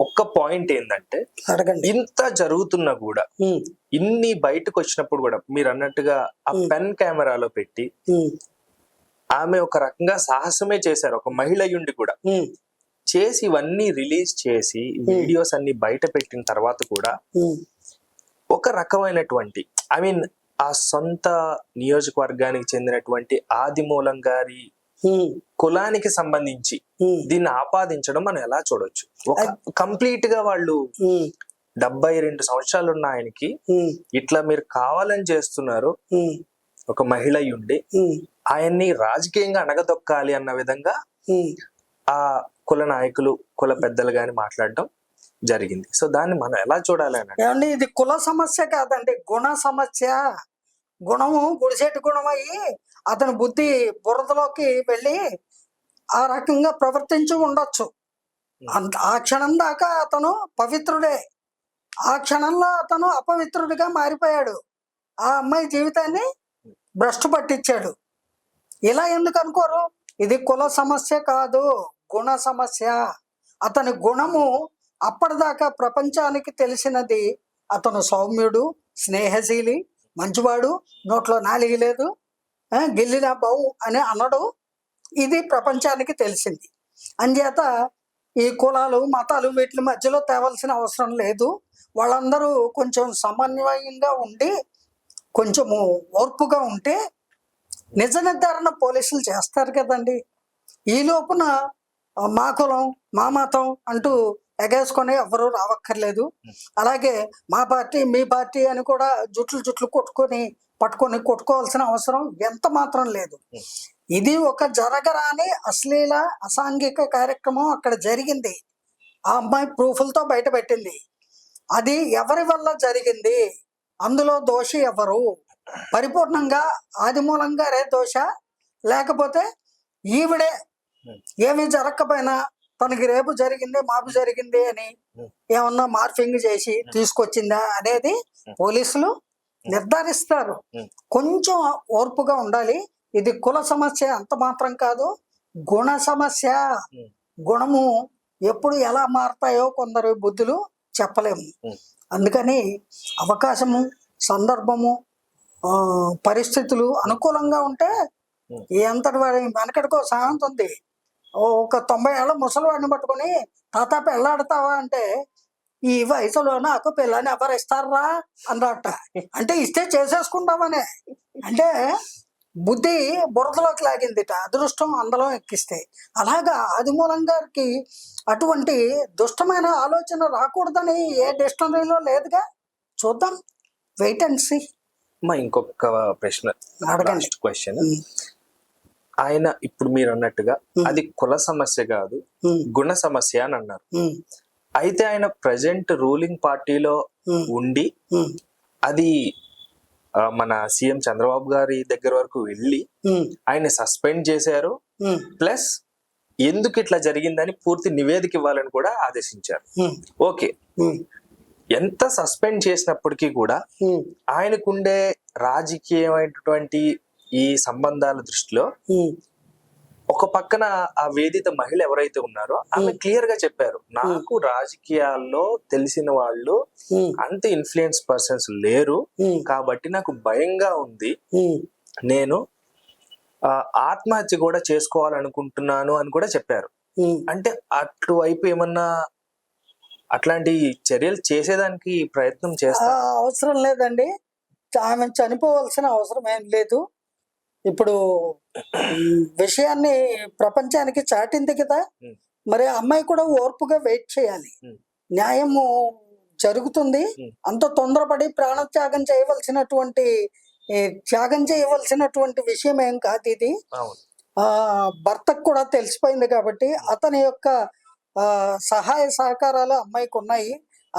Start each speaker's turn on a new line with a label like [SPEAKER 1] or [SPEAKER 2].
[SPEAKER 1] ఒక్క పాయింట్ ఏంటంటే
[SPEAKER 2] అడగండి.
[SPEAKER 1] ఇంత జరుగుతున్నా కూడా ఇన్ని బయటకు వచ్చినప్పుడు కూడా మీరు అన్నట్టుగా ఆ. పెన్ కెమెరాలో పెట్టి ఆమె ఒక రకంగా సాహసమే చేశారు. ఒక మహిళ అయ్యుండి కూడా చేసి ఇవన్నీ రిలీజ్ చేసి వీడియోస్ అన్ని బయట పెట్టిన తర్వాత కూడా ఒక రకమైనటువంటి ఐ మీన్ ఆ సొంత నియోజకవర్గానికి చెందినటువంటి ఆదిమూలం గారి కులానికి సంబంధించి
[SPEAKER 2] ఉమ్,
[SPEAKER 1] దీన్ని ఆపాదించడం మనం ఎలా చూడొచ్చు? కంప్లీట్గా వాళ్ళు
[SPEAKER 2] ఉమ్,
[SPEAKER 1] డెబ్బై రెండు సంవత్సరాలు ఉన్న ఆయనకి ఇట్లా మీరు కావాలని చేస్తున్నారు. ఒక మహిళ
[SPEAKER 2] ఉమ్,
[SPEAKER 1] ఆయన్ని రాజకీయంగా అణగదొక్కాలి అన్న విధంగా. ఆ కుల నాయకులు కుల పెద్దలు గాని మాట్లాడడం జరిగింది. సో దాన్ని మనం ఎలా చూడాలి అని
[SPEAKER 2] ఇది కుల సమస్య కాదండి గుణ సమస్య. గుణము గుడిసెట్టు గుణం అయ్యి అతని బుద్ధి బురదలోకి వెళ్ళి ఆ రకంగా ప్రవర్తించి ఉండొచ్చు. అంత ఆ క్షణం దాకా అతను పవిత్రుడే. ఆ క్షణంలో అతను అపవిత్రుడిగా మారిపోయాడు. ఆ అమ్మాయి జీవితాన్ని భ్రష్టు పట్టించాడు. ఇలా ఎందుకు అనుకోరు? ఇది కుల సమస్య కాదు గుణ సమస్య. అతని గుణము అప్పటిదాకా ప్రపంచానికి తెలిసినది. అతను సౌమ్యుడు స్నేహశీలి మంచివాడు నోట్లో నాలిగి లేదు ఆ, బావు అని అనడం ఇది ప్రపంచానికి తెలిసింది. అంచేత ఈ కులాలు మతాలు వీటి మధ్యలో తేవాల్సిన అవసరం లేదు. వాళ్ళందరూ కొంచెం సమన్వయంగా ఉండి కొంచెము ఓర్పుగా ఉంటే నిజ నిర్ధారణ పోలీసులు చేస్తారు కదండి. ఈ లోపున మా కులం మా మతం అంటూ ఎగేసుకొని ఎవరు రావక్కర్లేదు. అలాగే మా పార్టీ మీ పార్టీ అని కూడా జుట్లు జుట్లు కొట్టుకొని పట్టుకొని కొట్టుకోవాల్సిన అవసరం ఎంత మాత్రం లేదు. ఇది ఒక జరగరాని అశ్లీల అసాంఘిక కార్యక్రమం అక్కడ జరిగింది. ఆ అమ్మాయి ప్రూఫ్లతో బయట పెట్టింది. అది ఎవరి వల్ల జరిగింది? అందులో దోషి ఎవరు? పరిపూర్ణంగా ఆదిమూలంగారే దోష? లేకపోతే ఈవిడే ఏమీ జరగకపోయినా తనకి రేపు జరిగింది మాపు జరిగింది అని ఏమన్నా మార్ఫింగ్ చేసి తీసుకొచ్చిందా అనేది పోలీసులు నిర్ధారిస్తారు. కొంచెం ఓర్పుగా ఉండాలి. ఇది కుల సమస్య అంత మాత్రం కాదు. గుణ సమస్య. గుణము ఎప్పుడు ఎలా మారతాయో కొందరు బుద్ధులు చెప్పలేము. అందుకని అవకాశము సందర్భము పరిస్థితులు అనుకూలంగా ఉంటే అంతటి వాడి వెనకటికో ఓ ఒక తొంభై ఏళ్ళ ముసలివాడిని పట్టుకొని తాత పెళ్ళాడతావా? అంటే ఈ వయసులో నాకు పిల్లని ఎవరు ఇస్తారా? అన్నట్ట. అంటే ఇస్తే చేసేసుకుంటామనే. అంటే బుద్ధి బురదలోకి లాగిందిట. అదృష్టం అందలం ఎక్కిస్తే. అలాగా ఆదిమూలం గారికి అటువంటి దుష్టమైన ఆలోచన రాకూడదని ఏ డిక్షనరీలో లేదుగా? చూద్దాం. Wait and see.
[SPEAKER 1] మా ఇంకొక ప్రశ్న. క్వశ్చన్. ఆయన ఇప్పుడు మీరు అన్నట్టుగా అది కుల సమస్య కాదు గుణ సమస్య అని అన్నారు. అయితే ఆయన ప్రజెంట్ రూలింగ్ పార్టీలో ఉండి అది మన సీఎం చంద్రబాబు గారి దగ్గర వరకు వెళ్ళి ఆయన సస్పెండ్ చేశారు. ప్లస్ ఎందుకు ఇట్లా జరిగిందని పూర్తి నివేదిక ఇవ్వాలని కూడా ఆదేశించారు. ఓకే. ఎంత సస్పెండ్ చేసినప్పటికీ కూడా ఆయనకుండే రాజకీయమైనటువంటి ఈ సంబంధాల దృష్టిలో ఒక పక్కన ఆ వేదిత మహిళ ఎవరైతే ఉన్నారో ఆమె క్లియర్గా చెప్పారు. నాకు రాజకీయాల్లో తెలిసిన వాళ్ళు అంత ఇన్ఫ్లుయెన్స్ పర్సన్స్ లేరు. కాబట్టి నాకు భయంగా ఉంది. నేను ఆత్మహత్య కూడా చేసుకోవాలనుకుంటున్నాను అని కూడా చెప్పారు. అంటే అటువైపు ఏమన్నా అట్లాంటి చర్యలు చేసేదానికి ప్రయత్నం
[SPEAKER 2] ఆ,
[SPEAKER 1] చేస్తారు
[SPEAKER 2] అవసరం లేదండి. ఆమె చనిపోవాల్సిన అవసరం ఏం లేదు. ఇప్పుడు విషయాన్ని ప్రపంచానికి చాటింది కదా. మరి అమ్మాయి కూడా ఓర్పుగా వెయిట్ చేయాలి. న్యాయము జరుగుతుంది. అంత తొందరపడి ప్రాణత్యాగం చేయవలసినటువంటి త్యాగం చేయవలసినటువంటి విషయం ఏం కాదు ఇది భర్తకు కూడా తెలిసిపోయింది కాబట్టి అతని యొక్క సహాయ సహకారాలు అమ్మాయికి ఉన్నాయి